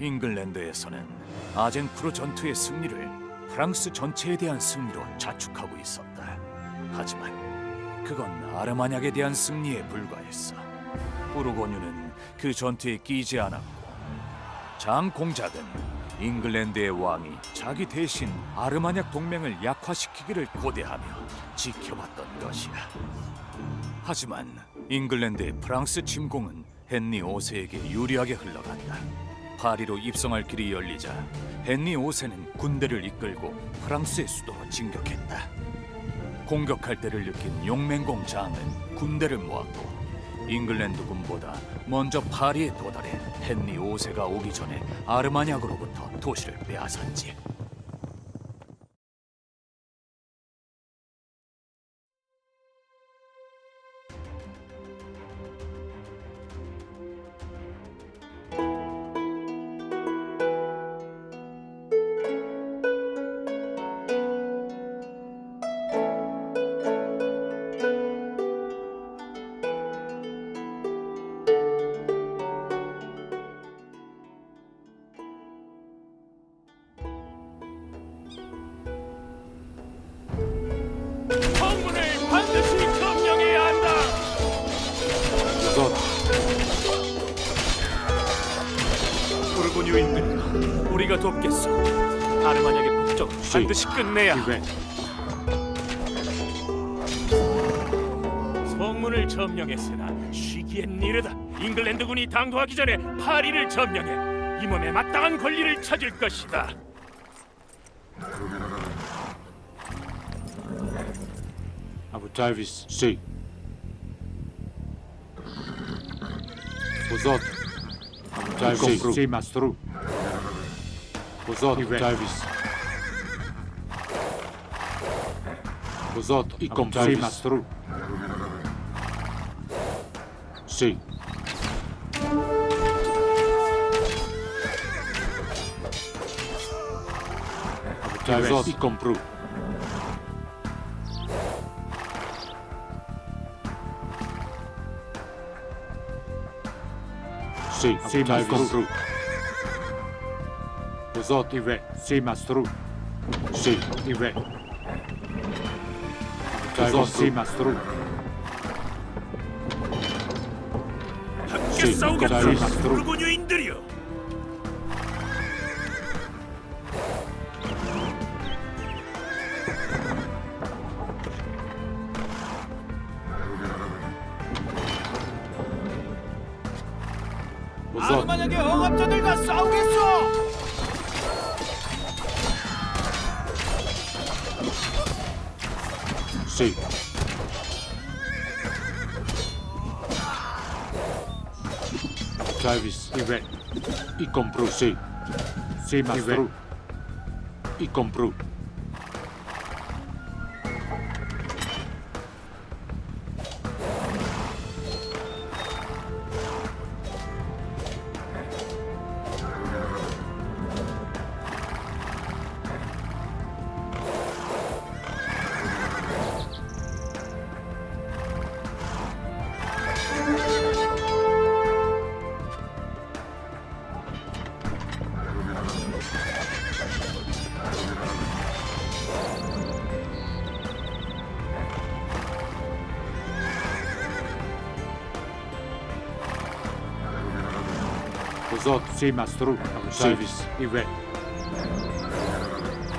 잉글랜드에서는 아젠크로 전투의 승리를 프랑스 전체에 대한 승리로 자축하고 있었다. 하지만 그건 아르마닉에 대한 승리에 불과했어. 부르고뉴는 그 전투에 끼지 않았고 장 공작은 잉글랜드의 왕이 자기 대신 아르마닉 동맹을 약화시키기를 고대하며 지켜봤던 것이야. 하지만 잉글랜드의 프랑스 침공은 헨리 5세에게 유리하게 흘러간다. 파리로 입성할 길이 열리자 헨리 5세는 군대를 이끌고 프랑스의 수도로 진격했다. 공격할 때를 느낀 용맹공 장은 군대를 모았고 잉글랜드 군보다 먼저 파리에 도달해 헨리 5세가 오기 전에 아르마니악으로부터 도시를 빼앗았지. 북적 반드시 끝내야. 기회 성문을 점령했으나 쉬기엔 이르다. 잉글랜드군이 당도하기 전에 파리를 점령해 이 몸에 마땅한 권리를 찾을 것이다. 아부 다이비스 씨 우선 아부 다이비스 씨 마스터루 우선 다이비스 우선 이컴 씨 마스터루 씨 아부 다이비스 이컴 프루 Sì, sì, maestro. Sì, maestro. 함께 씨, 싸우겠다. 마스터로. 부르고뉴인들이여. Travis, Yvette y Compru, sí. Sí, Mastru. Y Compru. وزارة سيما سروق أبو سيفيس إيوان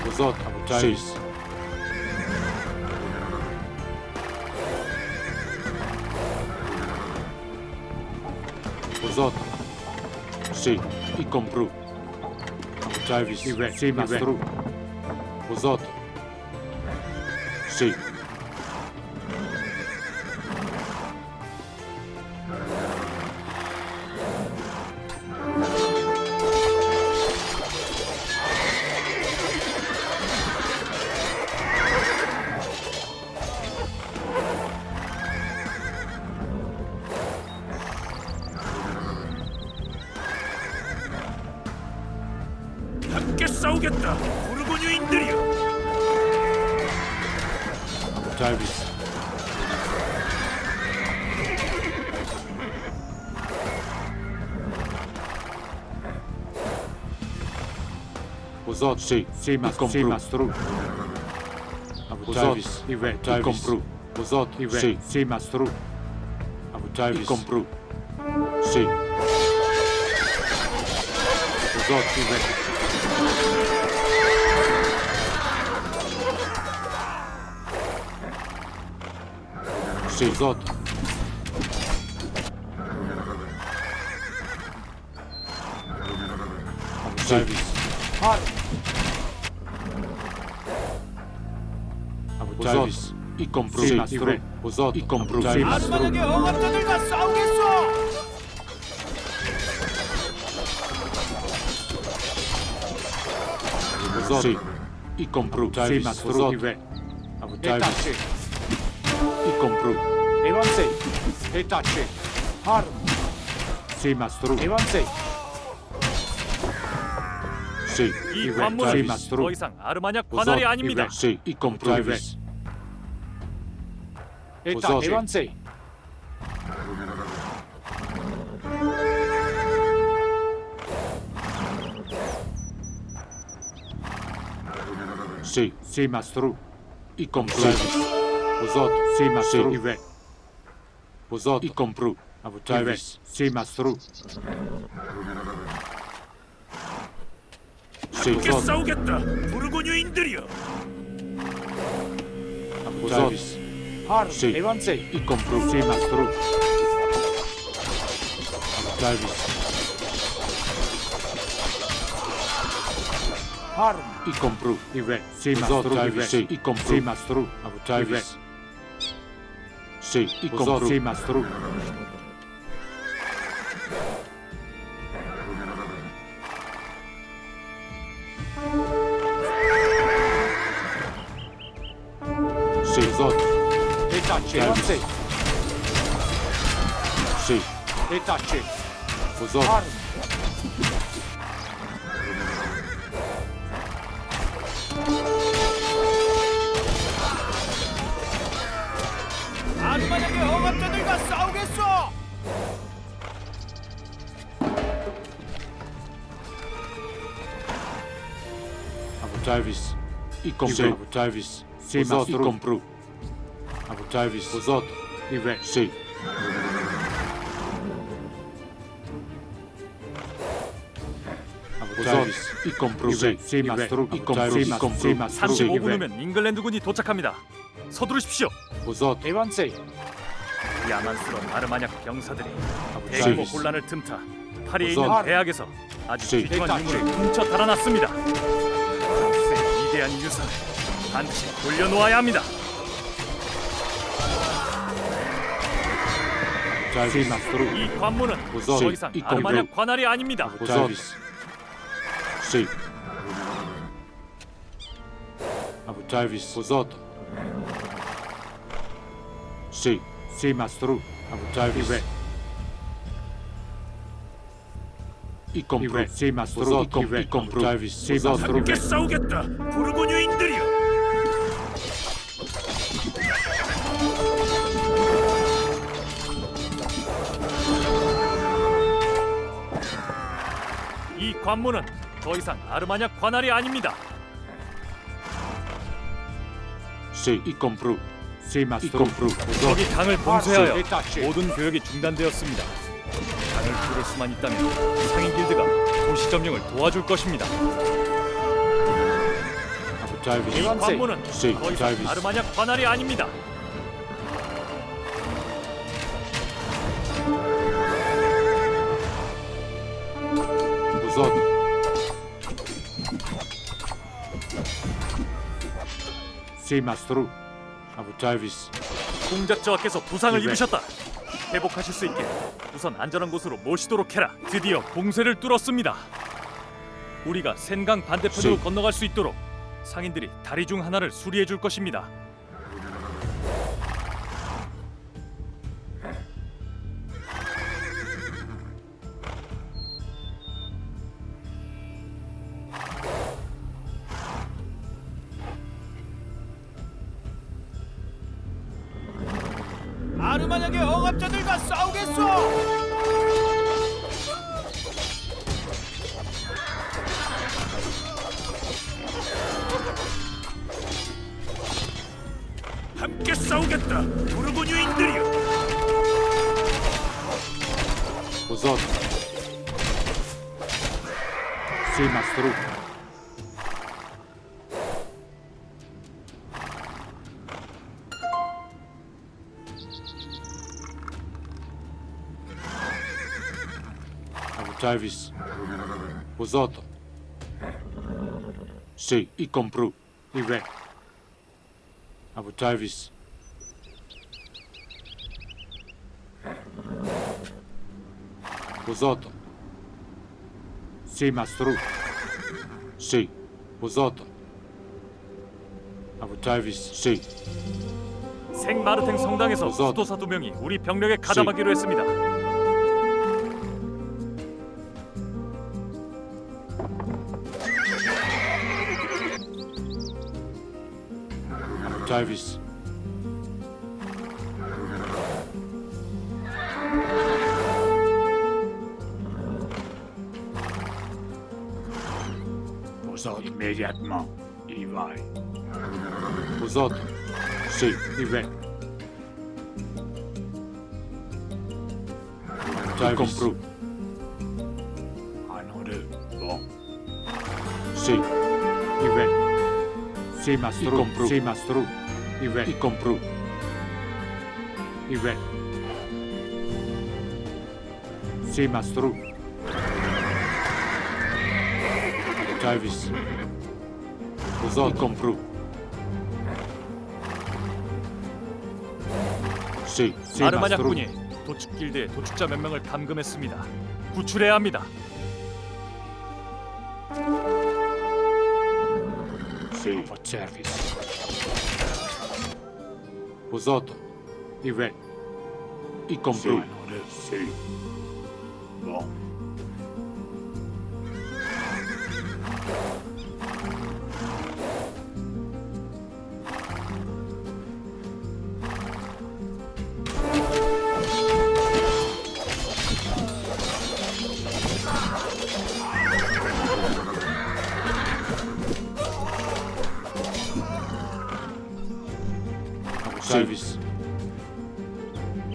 وزارة أبو سيفيس وزارة سي إيكمبرو أبو سيفيس إيوان سيما سروق وزارة سي Jarvis. Os outros sim, sim, mas comprou. Sim, mas true. Os outros, Ivete, comprou. Os outros, sim, sim, mas true. Jarvis. Comprou. Sim. Os outros, Ivete. Sì, Uzot. Abu Travis. Abu Travis, i compru. Sì, i compru. Sì, 억압자들과 싸우겠소! Uzot, sì, i compru. Mastro. 에반세, 에타체, 하르, Sì, mastro. 에반세, Sì, 이 관문은 mastro. 더 이상 아르마냐 관할이 Uzot, 아닙니다. Ive. Sì, i compru. Travis. 에타, 오서. 에반세, Sì, sì, mastro. I compru. Uzot, sì, mastro. Ive. Uzot, i compru. Abu Travis, sì, mastro. Sì, 함께 Uzot, 싸우겠다. 부르고뉴인들이여. Abu Travis. 하르, Sì. 에반세, I compru. Sì, mastro. Abu Travis. 하르, I compru. Ive. Sì, mastro. Ive. Sì, i compru. Sì, mastro. Abu Travis. Sì, i compru. Sì, mastro. Sì, Uzot. 에타체, 에반세, Sì, 에타체, Uzot. Abu Travis. I compru. Abu Travis. Sì, Uzot. I compru. Abu Travis. Uzot. Ive. Sì. Abu Travis. I compru. Sì, sì, mastro. I compru. I compru. mastro. 35분 후면 잉글랜드군이 도착합니다. 서두르십시오. Uzot. 에반세, 야만스러운 아르마냐 병사들이 대규모 Travis. 혼란을 틈타 파리에 우선- 있는 대학에서 아주 시- 귀중한 유물을 훔쳐 달아났습니다. 프랑스의 위대한 유산을 반드시 돌려놓아야 합니다. 이 관문은 우선- 더 이상 이 건물- 관할이 아닙니다. Abu Travis. Sì. Abu Travis. Uzot. Sì. Sì, mastro. Abu Travis. Ive. I compru. Sì, mastro. I compru. I compru. Travis. Sì, mastro. 함께 싸우겠다. 부르고뉴인들이여. 이 관문은 더 이상 아르마냐 관할이 아닙니다. 적이 강을 봉쇄하여 에타체, 모든 교역이 중단되었습니다. 강을 뚫을 수만 있다면 상인 길드가 도시 점령을 도와줄 것입니다. 이. 관문은 트라이비스. 아르마냐 관할이 아닙니다. Abu Travis. 공작저하께서 부상을 네. 입으셨다. 회복하실 수 있게 우선 안전한 곳으로 모시도록 해라. 드디어 봉쇄를 뚫었습니다. 우리가 센강 반대편으로 시. 건너갈 수 있도록 상인들이 다리 중 하나를 수리해 줄 것입니다. 만약에 억압자들과 싸우겠어! 함께 싸우겠다, 부르곤 유인들이여! Pozor! Sima. Travis. Vosotros. Sí, y compró. Y ve. Abu Travis. Vosotros. Sí, Mastru. Sí, vosotros. Abu Travis. Sí. 생마르탱 성당에서 수도사 두 명이 우리 병력에 가담하기로 했습니다. Jarvis. Aux autres immédiatement. Il va. sim, autres. Si, il va. Jarvis. Comprou. sim, ou deux. Bon. Si. Il mas Si, Mastro. Comprou. Mastro. I ve. I compru. I ve. Sì, mastro. Avučajvis. Pozor, I compru. Sì, sì, 아르마냐 mastro. 군이 도축 길드의 도축자 몇 명을 감금했습니다. 구출해야 합니다. Sì. Service. Vosotros. E vem. E comprou. Sim, sim. Bom. Davis.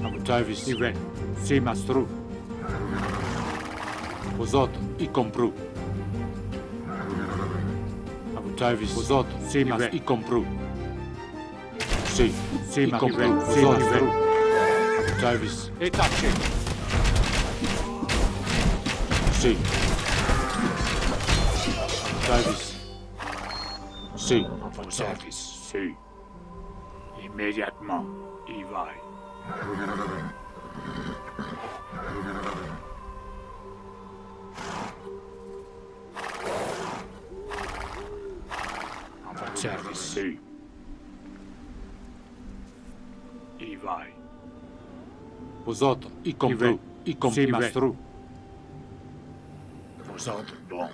Abu Davis e Ren se mastrou. Os outros e comprou. Abu Davis, os outros se mas e comprou. Sim, se mas comprou. Os outros. Abu Davis. Eita, Sim. Davis. Sim. Abu Davis. Sim. Immédiatement, Ivaï. En votre service, c'est Ivaï. Vous autres, y compris, y compris Mastrou. Vos autres, bon.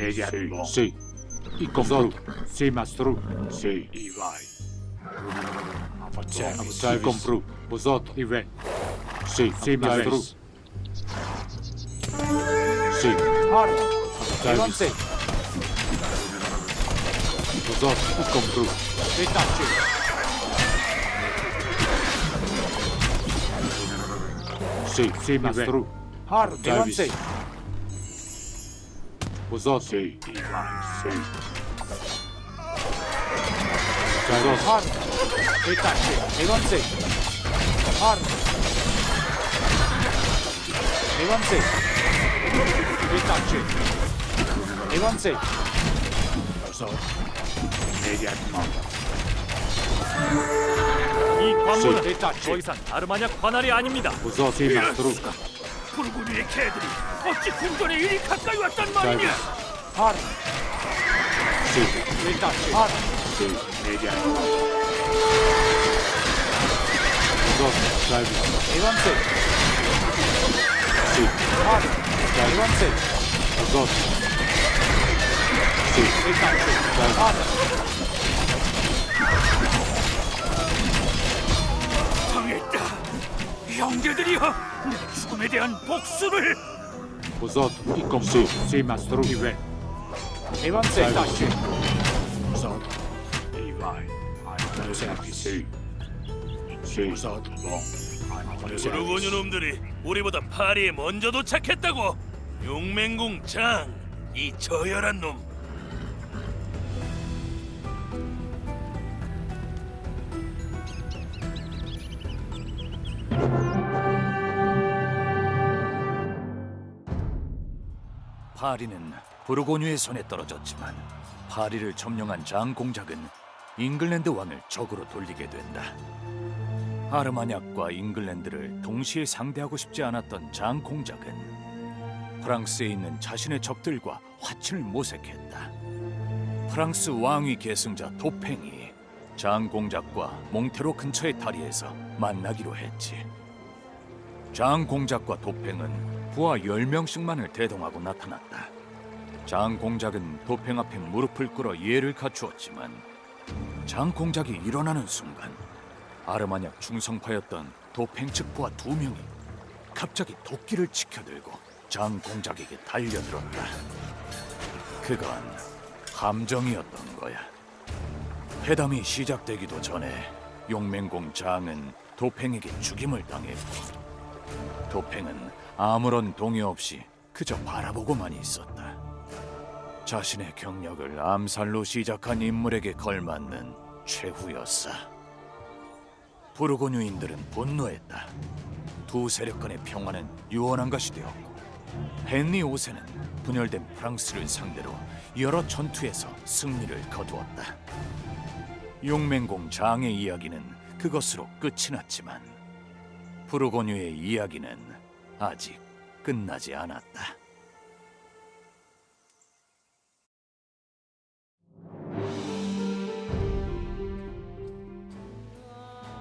media U. Sí. I control. Sí, maestro. Sí, y vai. Wat zijn we thuis? Compro. Bozot. I we. Sí, sí, maestro. Sí. Hard. Avance. Bozot. I compro. Detache. Sí, sí, maestro. Hard. Avance. E vai. Sì. Service. Harman. E tacci. Evanse. Harman. Evanse. E tacci. Evanse. Immediatement. 이 관문은 네, 자, 더 이상 아르마냐 관할이 아닙니다. Sì, mastro. 푸 르구니의 개들이 어찌 궁전에 이리 가까이 왔단 말이냐? E. E tacci. Harman. 당했다. 형제들이여, 내 죽음에 대한 복수를 Vos autres, y compris. Si, mastro, y ve. 대왕세 다시. 부르고뉴 놈들이 우리보다 파리에 먼저 도착했다고. 용맹궁 장, 이 저열한 놈. 파리는 부르고뉴의 손에 떨어졌지만 파리를 점령한 장 공작은 잉글랜드 왕을 적으로 돌리게 된다. 아르마니악과 잉글랜드를 동시에 상대하고 싶지 않았던 장 공작은 프랑스에 있는 자신의 적들과 화친을 모색했다. 프랑스 왕위 계승자 도팽이 장 공작과 몽테로 근처의 다리에서 만나기로 했지. 장 공작과 도팽은 부하 10명씩만을 대동하고 나타났다. 장 공작은 도팽 앞에 무릎을 꿇어 예를 갖추었지만 장 공작이 일어나는 순간 아르마니악 중성파였던 도팽 측 부하 두 명이 갑자기 도끼를 치켜들고 장 공작에게 달려들었다. 그건 함정이었던 거야. 회담이 시작되기도 전에 용맹공 장은 도팽에게 죽임을 당했고 도팽은 아무런 동요 없이 그저 바라보고만 있었다. 자신의 경력을 암살로 시작한 인물에게 걸맞는 최후였어. 부르고뉴인들은 분노했다. 두 세력 간의 평화는 유언한 것이 되었고 헨리 5세는 분열된 프랑스를 상대로 여러 전투에서 승리를 거두었다. 용맹공 장의 이야기는 그것으로 끝이 났지만 부르고뉴의 이야기는 아직 끝나지 않았다.